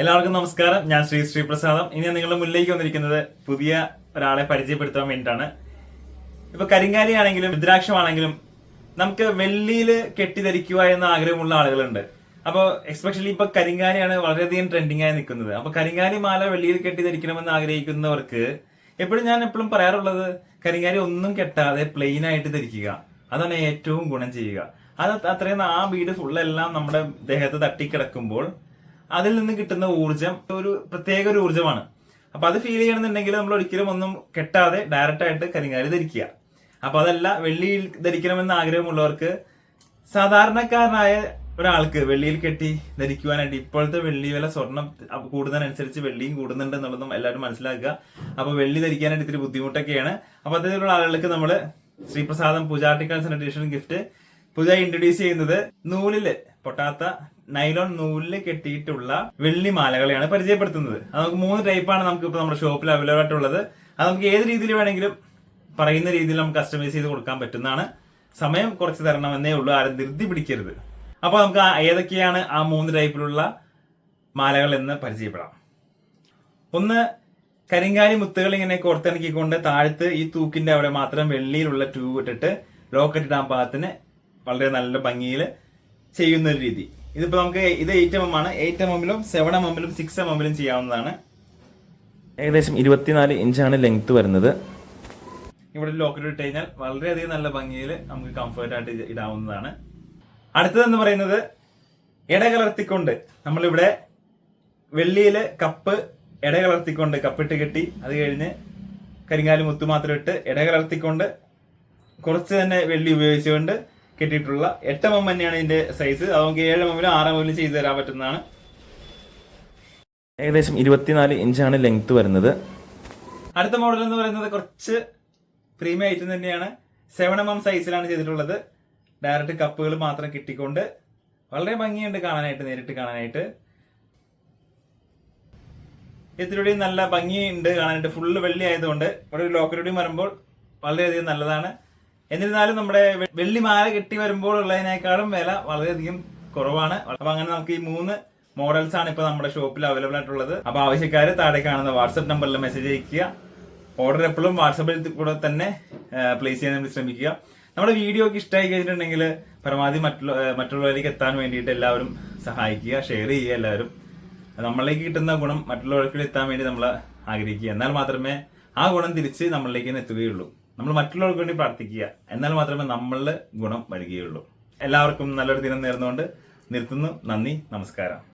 എല്ലാവർക്കും നമസ്കാരം. ഞാൻ ശ്രീ ശ്രീപ്രസാദം. ഇനി നിങ്ങളുടെ മുന്നിലേക്ക് വന്നിരിക്കുന്നത് പുതിയ ഒരാളെ പരിചയപ്പെടുത്താൻ വേണ്ടിയിട്ടാണ്. ഇപ്പൊ കരിങ്കാലി ആണെങ്കിലും രുദ്രാക്ഷമാണെങ്കിലും നമുക്ക് വെള്ളിയിൽ കെട്ടിധരിക്കുക എന്ന ആഗ്രഹമുള്ള ആളുകളുണ്ട്. അപ്പോൾ എക്സ്പെഷ്യലി ഇപ്പൊ കരിങ്കാലിയാണ് വളരെയധികം ട്രെൻഡിങ് ആയി നിൽക്കുന്നത്. അപ്പൊ കരിങ്കാലി മാല വെള്ളിയിൽ കെട്ടിധരിക്കണമെന്ന് ആഗ്രഹിക്കുന്നവർക്ക് എപ്പോഴും ഞാൻ എപ്പോഴും പറയാറുള്ളത് കരിങ്കാലി ഒന്നും കെട്ടാതെ പ്ലെയിൻ ആയിട്ട് ധരിക്കുക. അതാണ് ഏറ്റവും ഗുണം ചെയ്യുക. അത് അത്രയും ആ വീട് ഫുള്ളെല്ലാം നമ്മുടെ ദേഹത്ത് തട്ടിക്കിടക്കുമ്പോൾ അതിൽ നിന്ന് കിട്ടുന്ന ഊർജം ഒരു പ്രത്യേക ഒരു ഊർജമാണ് അപ്പൊ അത് ഫീൽ ചെയ്യണമെന്നുണ്ടെങ്കിൽ നമ്മൾ ഒരിക്കലും ഒന്നും കെട്ടാതെ ഡയറക്റ്റ് ആയിട്ട് കരിങ്കാലി ധരിക്കുക. അപ്പൊ അതല്ല വെള്ളിയിൽ ധരിക്കണമെന്ന് ആഗ്രഹമുള്ളവർക്ക് സാധാരണക്കാരനായ ഒരാൾക്ക് വെള്ളിയിൽ കെട്ടി ധരിക്കുവാനായിട്ട് ഇപ്പോഴത്തെ വെള്ളി വില സ്വർണം കൂടുന്നതിനനുസരിച്ച് വെള്ളിയും കൂടുന്നുണ്ട് എന്നുള്ളതും എല്ലാവരും മനസ്സിലാക്കുക. അപ്പൊ വെള്ളി ധരിക്കാനായിട്ട് ഇത്തിരി ബുദ്ധിമുട്ടൊക്കെയാണ്. അപ്പൊ അത്തരത്തിലുള്ള ആളുകൾക്ക് നമ്മൾ ശ്രീപ്രസാദം ആൻഡ് അഡീഷണൽ ഗിഫ്റ്റ് പുതിയ ഇൻട്രൊഡ്യൂസ് ചെയ്യുന്നത് നൂലിൽ പൊട്ടാത്ത നൈലോൺ നൂലിൽ കെട്ടിയിട്ടുള്ള വെള്ളി മാലകളെയാണ് പരിചയപ്പെടുത്തുന്നത്. അത് നമുക്ക് മൂന്ന് ടൈപ്പാണ് നമുക്ക് ഇപ്പൊ നമ്മുടെ ഷോപ്പിൽ അവൈലബിൾ ആയിട്ടുള്ളത്. അത് നമുക്ക് ഏത് രീതിയിൽ വേണമെങ്കിലും പറയുന്ന രീതിയിൽ നമുക്ക് കസ്റ്റമൈസ് ചെയ്ത് കൊടുക്കാൻ പറ്റുന്നതാണ്. സമയം കുറച്ച് തരണമെന്നേ ഉള്ളൂ. ആരും ധൃതി പിടിക്കരുത്. അപ്പോൾ നമുക്ക് ഏതൊക്കെയാണ് ആ മൂന്ന് ടൈപ്പിലുള്ള മാലകൾ എന്ന് പരിചയപ്പെടാം. ഒന്ന് കരിങ്കാലി മുത്തുകൾ ഇങ്ങനെ കോർത്തിണക്കിക്കൊണ്ട് താഴത്ത് ഈ തൂക്കിന്റെ അവിടെ മാത്രം വെള്ളിയിലുള്ള ട്യൂബ് ഇട്ടിട്ട് ലോക്കറ്റ് ഇടാൻ പാകത്തിന് വളരെ നല്ല ഭംഗിയിൽ ചെയ്യുന്ന ഒരു രീതി. ഇതിപ്പോ നമുക്ക് ഇത് എയ്റ്റ് എം എം ആണ്. എയ്റ്റ് എം എമ്മിലും സെവൻ എം എമ്മിലും സിക്സ് എം എമ്മിലും ചെയ്യാവുന്നതാണ്. ഏകദേശം ഇരുപത്തിനാല് ഇഞ്ചാണ് ലെങ്ത് വരുന്നത്. ഇവിടെ ലോക്കറ്റ് ഇട്ട് കഴിഞ്ഞാൽ വളരെയധികം നല്ല ഭംഗിയിൽ നമുക്ക് കംഫർട്ട് ആയിട്ട് ഇടാവുന്നതാണ്. അടുത്തതെന്ന് പറയുന്നത് ഇടകലർത്തിക്കൊണ്ട് നമ്മളിവിടെ വെള്ളിയിൽ കപ്പ് ഇടകലർത്തിക്കൊണ്ട് കപ്പിട്ട് കെട്ടി അത് കഴിഞ്ഞ് കരിങ്കാലി മുത്തു മാത്രം ഇട്ട് ഇടകലർത്തിക്കൊണ്ട് കുറച്ച് തന്നെ വെള്ളി ഉപയോഗിച്ചുകൊണ്ട് കെട്ടിയിട്ടുള്ള എട്ട് എം എം തന്നെയാണ് ഇതിന്റെ സൈസ് അത് നമുക്ക് ഏഴ് എം എമ്മിലും ആറ് എം എമ്മിലും ചെയ്തു തരാൻ പറ്റുന്നതാണ്. ഏകദേശം ഇരുപത്തിനാല് ഇഞ്ചാണ് ലെങ്ത് വരുന്നത്. അടുത്ത മോഡൽ എന്ന് പറയുന്നത് കുറച്ച് പ്രീമിയം ഐറ്റം തന്നെയാണ്. സെവൻ എം എം സൈസിലാണ് ചെയ്തിട്ടുള്ളത്. ഡയറക്റ്റ് കപ്പുകൾ മാത്രം കിട്ടിക്കൊണ്ട് വളരെ ഭംഗിയുണ്ട് കാണാനായിട്ട് നേരിട്ട് കാണാനായിട്ട്. ഇതിലൂടെയും നല്ല ഭംഗിയുണ്ട് കാണാനായിട്ട്. ഫുള്ള് വെള്ളി ആയതുകൊണ്ട് ഇവിടെ ഒരു ലോക്കലൂടെയും വരുമ്പോൾ വളരെയധികം നല്ലതാണ്. എന്നിരുന്നാലും നമ്മുടെ വെള്ളിമാല വെള്ളി മാല കെട്ടി വരുമ്പോൾ ഉള്ളതിനേക്കാളും വില വളരെയധികം കുറവാണ്. അപ്പൊ അങ്ങനെ നമുക്ക് ഈ മൂന്ന് മോഡൽസ് ആണ് ഇപ്പൊ നമ്മുടെ ഷോപ്പിൽ അവൈലബിൾ ആയിട്ടുള്ളത്. അപ്പൊ ആവശ്യക്കാർ താഴെ കാണുന്ന വാട്സ്ആപ്പ് നമ്പറിൽ മെസ്സേജ് അയക്കുക ഓർഡർ എപ്പോഴും വാട്സപ്പിൽ കൂടെ തന്നെ പ്ലേസ് ചെയ്യാൻ വേണ്ടി ശ്രമിക്കുക. നമ്മുടെ വീഡിയോ ഒക്കെ ഇഷ്ടമായി കഴിഞ്ഞിട്ടുണ്ടെങ്കിൽ പരമാവധി മറ്റുള്ള മറ്റുള്ളവരിലേക്ക് എത്താൻ വേണ്ടിയിട്ട് എല്ലാവരും സഹായിക്കുക ഷെയർ ചെയ്യുക എല്ലാവരും. നമ്മളിലേക്ക് കിട്ടുന്ന ഗുണം മറ്റുള്ളവർക്ക് എത്താൻ വേണ്ടി നമ്മൾ ആഗ്രഹിക്കുക. എന്നാൽ മാത്രമേ ആ ഗുണം തിരിച്ച് നമ്മളിലേക്ക് എത്തുകയുള്ളൂ. നമ്മൾ മറ്റുള്ളവർക്ക് വേണ്ടി പ്രാർത്ഥിക്കുക. എന്നാൽ മാത്രമേ നമ്മളിൽ ഗുണം വരികയുള്ളൂ. എല്ലാവർക്കും നല്ലൊരു ദിനം നേർന്നുകൊണ്ട് നിർത്തുന്നു. നന്ദി നമസ്കാരം.